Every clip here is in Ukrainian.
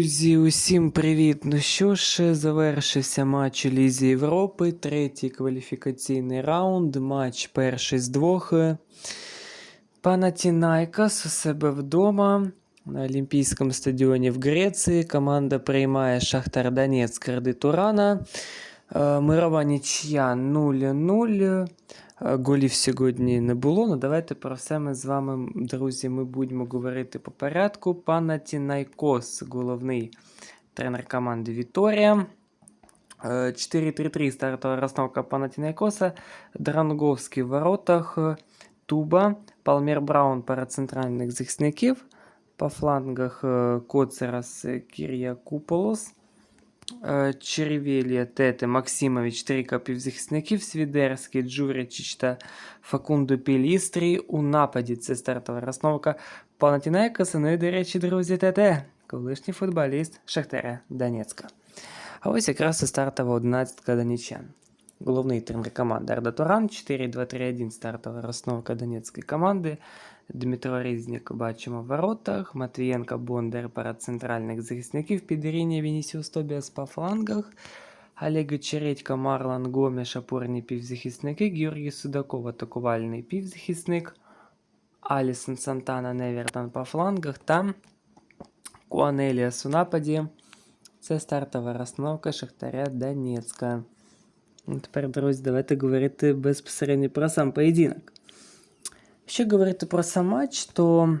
Друзі, усім привіт! Ну що ж, завершився матч у Лізі Європи, третій кваліфікаційний раунд, матч перший з двох. Панатінайкас у себе вдома на Олімпійському стадіоні в Греції. Команда приймає Шахтар Донецьк ради Турана. Е, Мирова нічия 0-0. Е, Голів сьогодні не було. Ну давайте про все ми з вами, друзі, ми будемо говорити по порядку. Панатінайкос, головний тренер команди Віторія. Е, 4-3-3 стартова розстановка Панатінайкоса. Дранговський в воротах. е, Туба, Палмір Браун перед центральних захисників. По флангах е, Коцерас, е, Кір'я Куполос. Е, Черевєлія, Тете, Максимович, три півзахисників, Свідерський, Джуричич та Факунду Пілістрій. У нападі це стартова розновка Панатінайкоса. сини, до речі, друзі, Тете, колишній футболіст Шахтаря Донецька. А ось якраз і стартова одинадцятка донечан. Головний тренер команди Арда Туран, 4-2-3-1 стартова розновка донецької команди. Дмитро Різнік бачимо в воротах, Матвієнко Бондар перед центральних захисників, Підріння Вінісіус Тобіас по флангах, Олег Чередько, Марлан Гомеш, опорні півзахисники, Георгій Судаков, атакувальний півзахисник, Алісон Сантана Невертон по флангах та Куанеліас у нападі. Це стартова розстановка Шахтаря Донецька. Ну, Тепер, друзі, давайте говорити безпосередньо про сам поєдинок. Якщо говорити про сам матч, то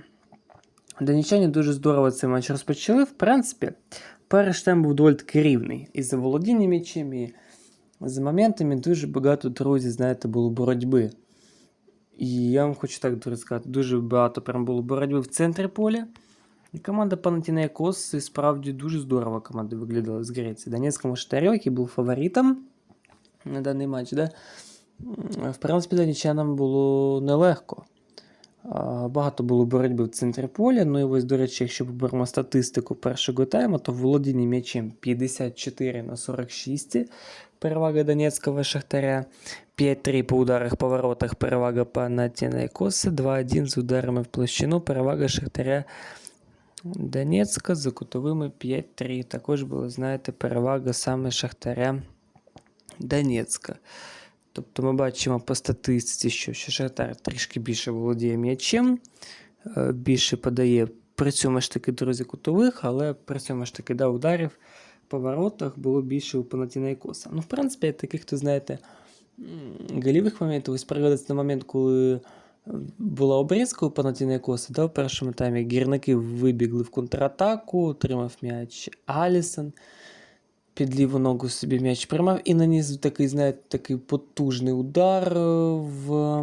донеччані дуже здорово цей матч розпочали. В принципі, перший тайм був доволі таки рівний. І за володінням м'ячем, і за моментами дуже багато, друзі, знаєте, було боротьби. І я вам хочу так друзі, сказати, дуже багато прям було боротьби в центрі поля. І команда Панатінайкос і справді дуже здорово команда виглядала з Греції. Донецькому Шахтарю, який був фаворитом На даний матч, да? в принципі, донеччанам було нелегко. Багато було боротьби в центрі поля. Ну і ось, до речі, якщо поберемо статистику першого тайму, то володіння м'ячем 54 на 46. Перевага Донецького Шахтаря. 5-3 по ударах по воротах. Перевага Панатінайкоса. 2-1 з ударами в площину. Перевага Шахтаря Донецька за кутовими 5-3. Також була, знаєте, перевага саме Шахтаря Донецька. Тобто ми бачимо по статистиці, що Шахтар трішки більше володіє м'ячем, е, більше подає при цьому ж таки друзі кутових, але при цьому ж таки да, ударів по воротах було більше у Панатінайкоса. Ну, в принципі, таких, хто знаєте, м, голівих моментів, ось пригадується на момент, коли е, була обрізка у Панатінайкоса, да, в першому таймі гірники вибігли в контратаку, отримав м'яч Алісон під ліву ногу собі м'яч приймав і наніс такий, знаєте, такий потужний удар е, в,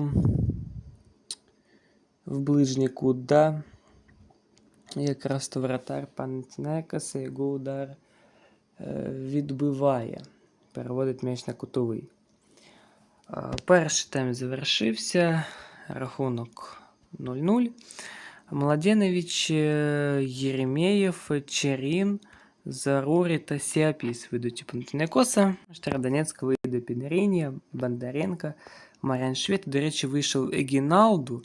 в ближній кут, да? Якраз то вратар Панатінайкаса його удар е, відбиває, переводить м'яч на кутовий. Е, Перший тайм завершився. Рахунок 0-0. Младенович, Єремєєв, Черін, Зарурі та Сіапіс вийдуть у Панатінайкоса. Штарадонецька вийде Підріння, Бондаренко, Марян Швед. До речі, вийшов Егіналду.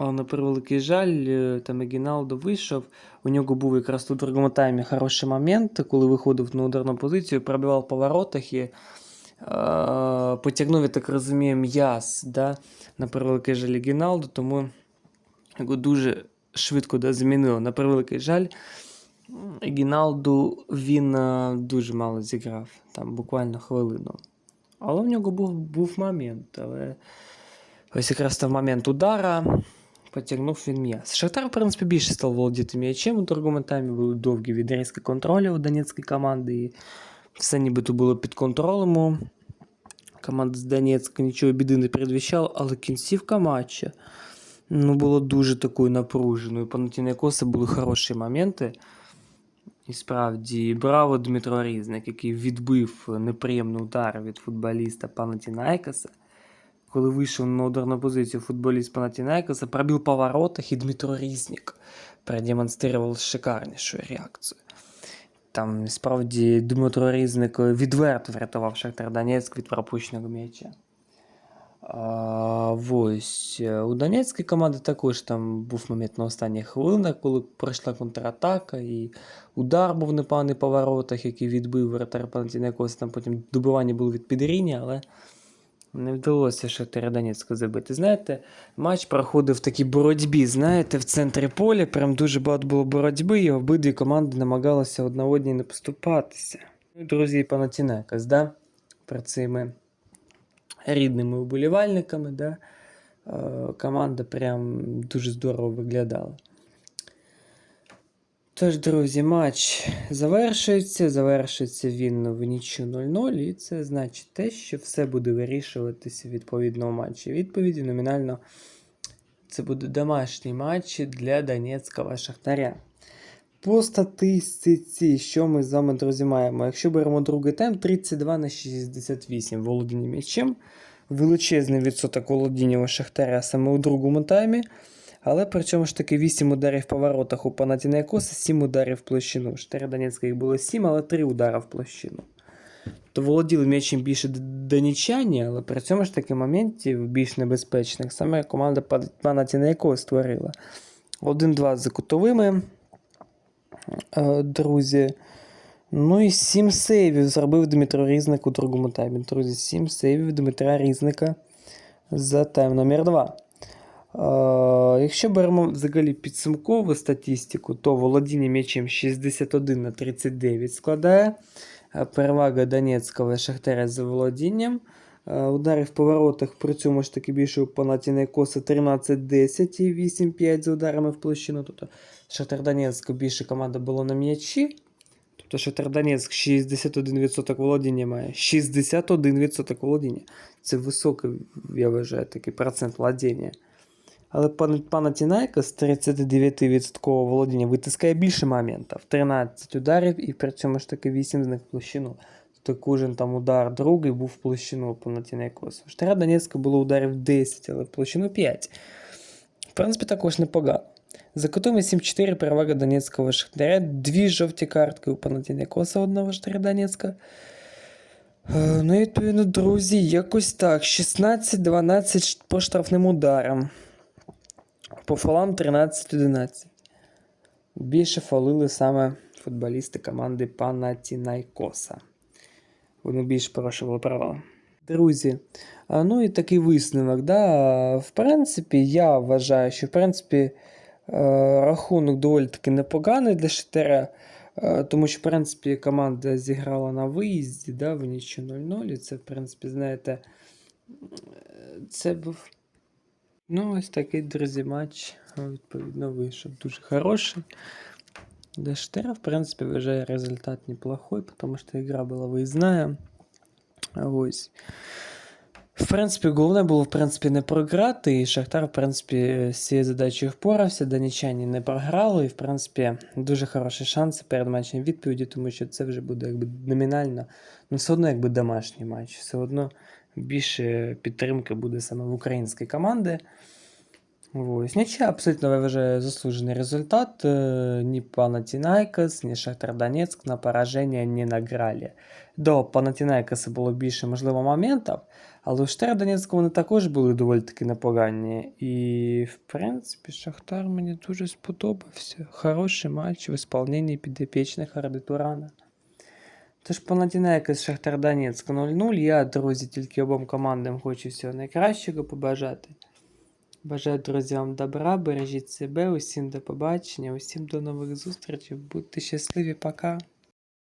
На превеликий жаль, е, там Егіналду вийшов. У нього був якраз у другому таймі хороший момент, коли виходив на ударну позицію, пробивав по воротах і е, потягнув, я так розумію, м'яз да, на превеликий жаль Егіналду, тому його дуже швидко да, змінили. На превеликий жаль. Гіналду він е, дуже мало зіграв, там буквально хвилину. Але в нього був, був момент. Але ось якраз там момент удара потягнув він м'яз. Шахтар, в принципі, більше став володіти м'ячем у другому таймі. Були довгі відрізки контролю у Донецької команди. І все нібито було під контролем. Команда з Донецька нічого біди не передвіщала, але кінцівка матча ну, було дуже такою напруженою. Панатінайкоса були хороші моменти. І справді, браво Дмитро Різник, який відбив неприємний удар від футболіста Панатінайкаса. Коли вийшов на ударну позицію футболіст Панатінайкаса, пробив по воротах, і Дмитро Різник продемонстрував шикарнішу реакцію. Там справді Дмитро Різник відверто врятував Шахтар Донецьк від пропущеного м'яча. А, ось. е, У Донецької команди також там був момент на останніх хвилинах, коли пройшла контратака, і удар був непоганий по воротах, який відбив воротар Панатінекос. Там потім добивання було від Підріні, але не вдалося Шахтаря Донецьку забити. Знаєте, матч проходив в такій боротьбі. Знаєте, в центрі поля прям дуже багато було боротьби, і обидві команди намагалися одна одній не поступатися. Ну, Друзі, Панатінекос, да? Про це ми рідними вболівальниками, да? е, команда прям дуже здорово виглядала. Тож, друзі, матч завершується. Завершується він в нічю 0-0, і це значить те, що все буде вирішуватися відповідно у матчі. Відповіді номінально це буде домашній матч для Донецького Шахтаря. По статистиці, що ми з вами, друзі, маємо? Якщо беремо другий тайм, 32 на 68 володіння м'ячем. Величезний відсоток володіння у Шахтаря саме у другому таймі. Але при цьому ж таки 8 ударів по воротах у Панатінайкоса, 7 ударів в площину. У Шахтаря Донецька їх було 7, але 3 удари в площину. То володіли м'ячем більше донічані, але при цьому ж таки моментів більш небезпечних саме команда Пан- Панатінайкос створила. 1-2 за кутовими. Е, Друзі. Ну і 7 сейвів зробив Дмитро Різник у другому таймі. Друзі, 7 сейвів Дмитра Різника за тайм номер 2. Е, якщо беремо взагалі підсумкову статистику, то володіння м'ячем 61 на 39 складає. Е, Перевага Донецького Шахтаря за володінням. Е, Ударів по воротах при цьому ж таки більше у Панатінайкоса 13-10 і 8-5 за ударами в площину. Тобто Шахтар Донецьк більше команда було на м'ячі. Тобто Шахтар Донецьк 61% володіння має. 61% володіння. Це високий, я вважаю, такий процент володіння. Але пан- Панатінайка з 39% володіння витискає більше моментів. 13 ударів і при цьому ж таки 8 з них в площину. Тобто кожен там удар другий був в площину Панатінайкосу. У Штара Донецька було ударів 10, але в площину 5. В принципі, також непогано. За кутами 7-4 перевага Донецького Шахтаря. Дві жовті картки у Панатінайкоса одного Шахтаря Донецька. Е, Ну і відповідно, друзі, якось так. 16-12 по штрафним ударам. По фолам 13-11. Більше фолили саме футболісти команди Панатінайкоса. Вони більше порушували правила. Друзі, ну і такий висновок. Да? В принципі, я вважаю, що в принципі рахунок доволі таки непоганий для. Е, Тому що, в принципі, команда зіграла на виїзді, да, в нічю 0-0. І це, в принципі, знаєте, е, це був. Ну, ось такий, друзі, матч. е, Відповідно, вийшов дуже хороший. Для Шахтаря, в принципе, вважаю результат неплохой, потому что игра была выездная. Ось. В принципі, головне було, в принципі, не програти, і Шахтар, в принципі, з цією задачею впорався, Данічані не програли, і, в принципі, дуже хороші шанси перед матчем відповіді, тому що це вже буде якби номінально, ну все одно якби домашній матч, все одно більше підтримки буде саме в українській команди. Ось. Нічия абсолютно я вважаю заслужений результат. Е, Ні Панатінайкос, ні Шахтар Донецьк на пораження не награли. До Панатінайкоса було більше, можливо, моментів, але у Шахтара Донецька вони також були доволі таки непогані. І, в принципі, Шахтар мені дуже сподобався. Хороший матч в исполненні підопічних Ардитурана. Тож Панатінайкос Шахтар Донецьк 0-0. Я, друзі, тільки обом командам хочу всього найкращого побажати. Бажаю друзям добра, бережіть себе, усім до побачення, усім до нових зустрічей. Будьте щасливі, пока.